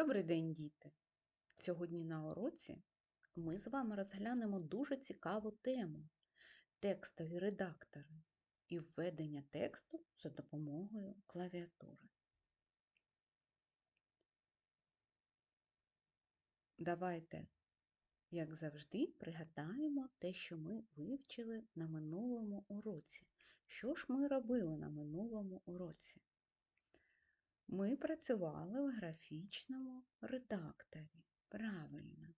Добрий день, діти! Сьогодні на уроці ми з вами розглянемо дуже цікаву тему текстові редактори і введення тексту за допомогою клавіатури. Давайте, як завжди, пригадаємо те, що ми вивчили на минулому уроці. Що ж ми робили на минулому уроці? Ми працювали в графічному редакторі. Правильно.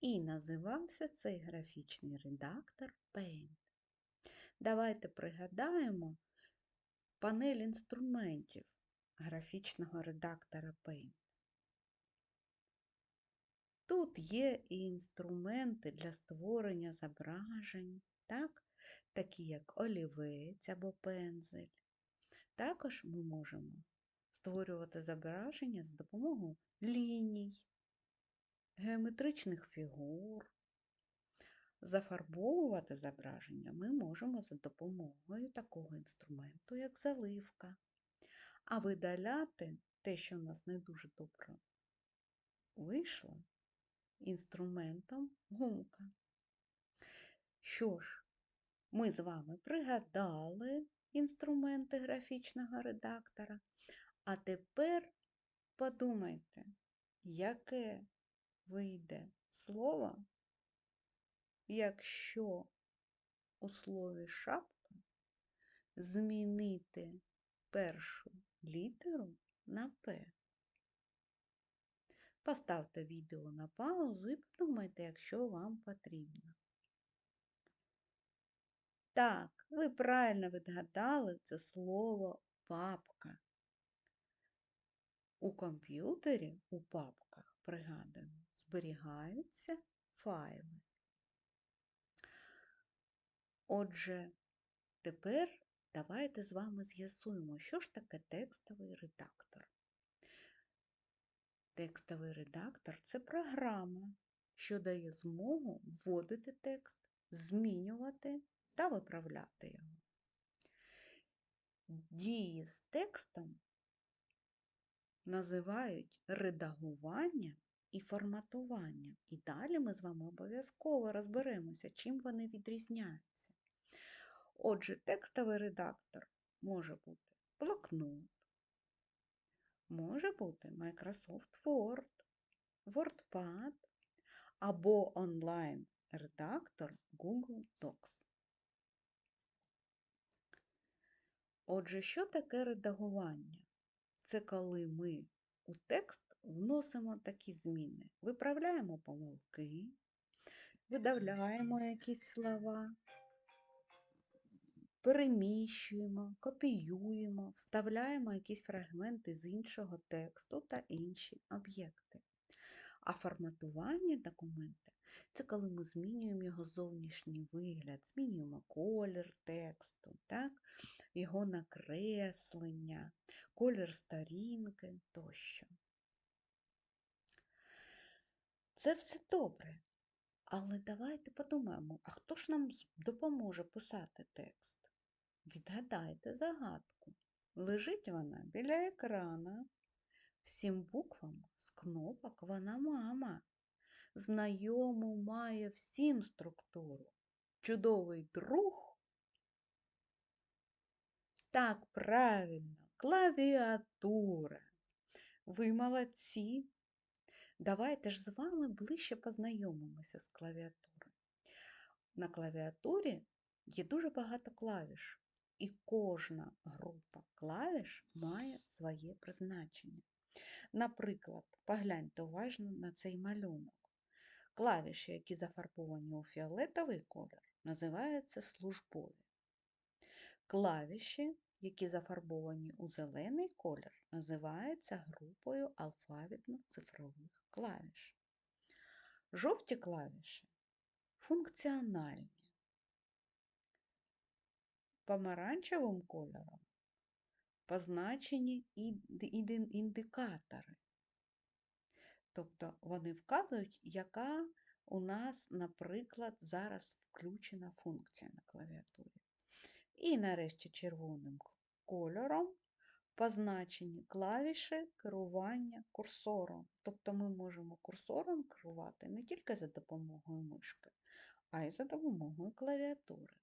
І називався цей графічний редактор Paint. Давайте пригадаємо панель інструментів графічного редактора Paint. Тут є і інструменти для створення зображень, так? такі як олівець або пензель. Також ми можемо створювати зображення за допомогою ліній, геометричних фігур. Зафарбовувати зображення ми можемо за допомогою такого інструменту, як заливка. А видаляти те, що в нас не дуже добре вийшло, інструментом гумка. Що ж, ми з вами пригадали інструменти графічного редактора, а тепер подумайте, яке вийде слово, якщо у слові шапка змінити першу літеру на П. Поставте відео на паузу і подумайте, якщо вам потрібно. Так, ви правильно відгадали це слово папка. У комп'ютері у папках, пригадуємо, зберігаються файли. Отже, тепер давайте з вами з'ясуємо, що ж таке текстовий редактор. Текстовий редактор це програма, що дає змогу вводити текст, змінювати та виправляти його. Дії з текстом називають редагування і форматування. І далі ми з вами обов'язково розберемося, чим вони відрізняються. Отже, текстовий редактор може бути блокнот, може бути Microsoft Word, WordPad або онлайн-редактор Google Docs. Отже, що таке редагування? Це коли ми у текст вносимо такі зміни. Виправляємо помилки, видавляємо якісь слова, переміщуємо, копіюємо, вставляємо якісь фрагменти з іншого тексту та інші об'єкти. А форматування документа це коли ми змінюємо його зовнішній вигляд, змінюємо колір тексту, так? його накреслення, колір сторінки тощо. Це все добре. Але давайте подумаємо, а хто ж нам допоможе писати текст? Відгадайте загадку. Лежить вона біля екрана. Всім буквам з кнопок вона мама. Знайому має всім структуру. Чудовий друг. Так, правильно, клавіатура. Ви молодці. Давайте ж з вами ближче познайомимося з клавіатурою. На клавіатурі є дуже багато клавіш, і кожна група клавіш має своє призначення. Наприклад, погляньте уважно на цей малюнок. Клавіші, які зафарбовані у фіолетовий колір, називаються службові. Клавіші, які зафарбовані у зелений колір, називаються групою алфавітно-цифрових клавіш. Жовті клавіші функціональні. Помаранчевим кольором позначені індикатори. Тобто вони вказують, яка у нас, наприклад, зараз включена функція на клавіатурі. І нарешті червоним кольором позначені клавіші керування курсором. Тобто ми можемо курсором керувати не тільки за допомогою мишки, а й за допомогою клавіатури.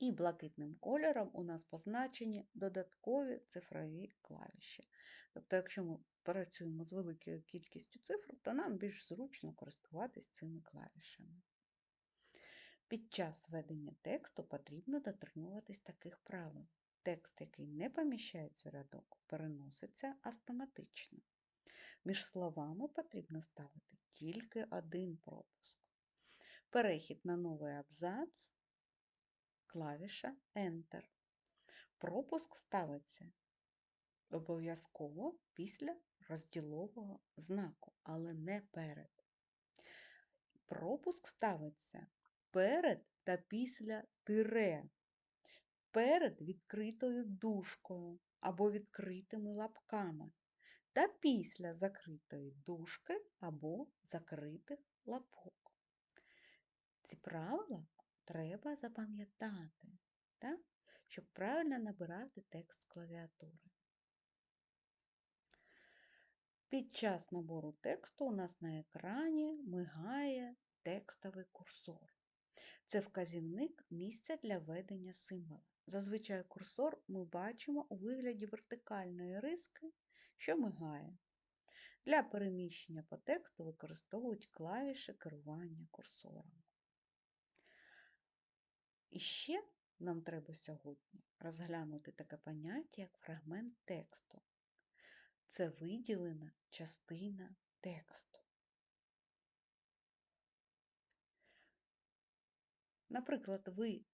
І блакитним кольором у нас позначені додаткові цифрові клавіші. Тобто, якщо ми працюємо з великою кількістю цифр, то нам більш зручно користуватись цими клавішами. Під час ведення тексту потрібно дотримуватись таких правил. Текст, який не поміщається в рядок, переноситься автоматично. Між словами потрібно ставити тільки один пропуск. Перехід на новий абзац клавіша Enter. Пропуск ставиться обов'язково після розділового знаку, але не перед. Пропуск ставиться перед та після тире, перед відкритою дужкою або відкритими лапками, та після закритої дужки або закритих лапок. Ці правила треба запам'ятати, щоб правильно набирати текст з клавіатури. Під час набору тексту у нас на екрані мигає текстовий курсор. Це вказівник місця для введення символа. Зазвичай курсор ми бачимо у вигляді вертикальної риски, що мигає. Для переміщення по тексту використовують клавіші керування курсором. І ще нам треба сьогодні розглянути таке поняття, як фрагмент тексту. Це виділена частина тексту. Наприклад, ви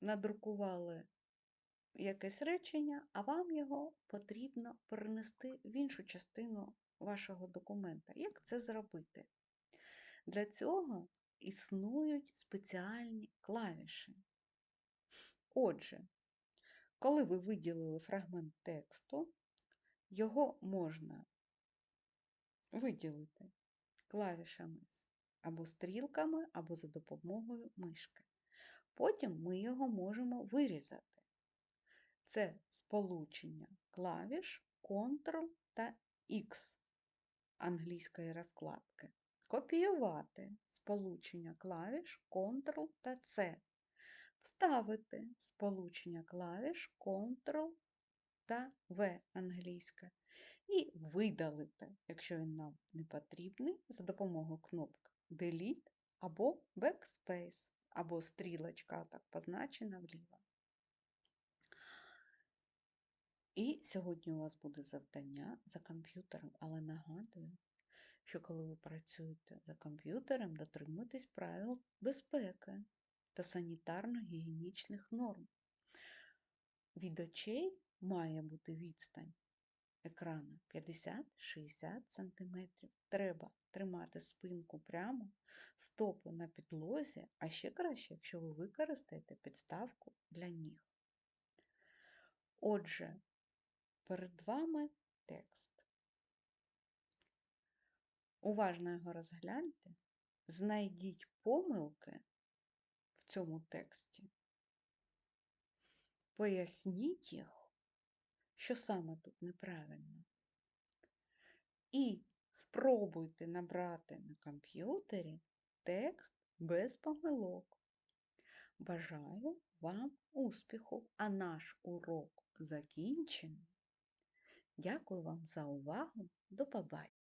надрукували якесь речення, а вам його потрібно перенести в іншу частину вашого документа. Як це зробити? Для цього існують спеціальні клавіші. Отже, коли ви виділили фрагмент тексту, його можна виділити клавішами або стрілками, або за допомогою мишки. Потім ми його можемо вирізати. Це сполучення клавіш Ctrl та X англійської розкладки. Копіювати сполучення клавіш Ctrl та C. Вставити сполучення клавіш Ctrl та V англійська. І видалити, якщо він нам не потрібний, за допомогою кнопки Delete або Backspace, або стрілочка так позначена вліво. І сьогодні у вас буде завдання за комп'ютером, але нагадую, що коли ви працюєте за комп'ютером, дотримуйтесь правил безпеки та санітарно-гігієнічних норм. Від очей має бути відстань екрану 50-60 см. Треба тримати спинку прямо, стопи на підлозі, а ще краще, якщо ви використаєте підставку для ніг. Отже, перед вами текст. Уважно його розгляньте, знайдіть помилки в цьому тексті, поясніть їх, що саме тут неправильно. І спробуйте набрати на комп'ютері текст без помилок. Бажаю вам успіху, а наш урок закінчений. Дякую вам за увагу. До побачення!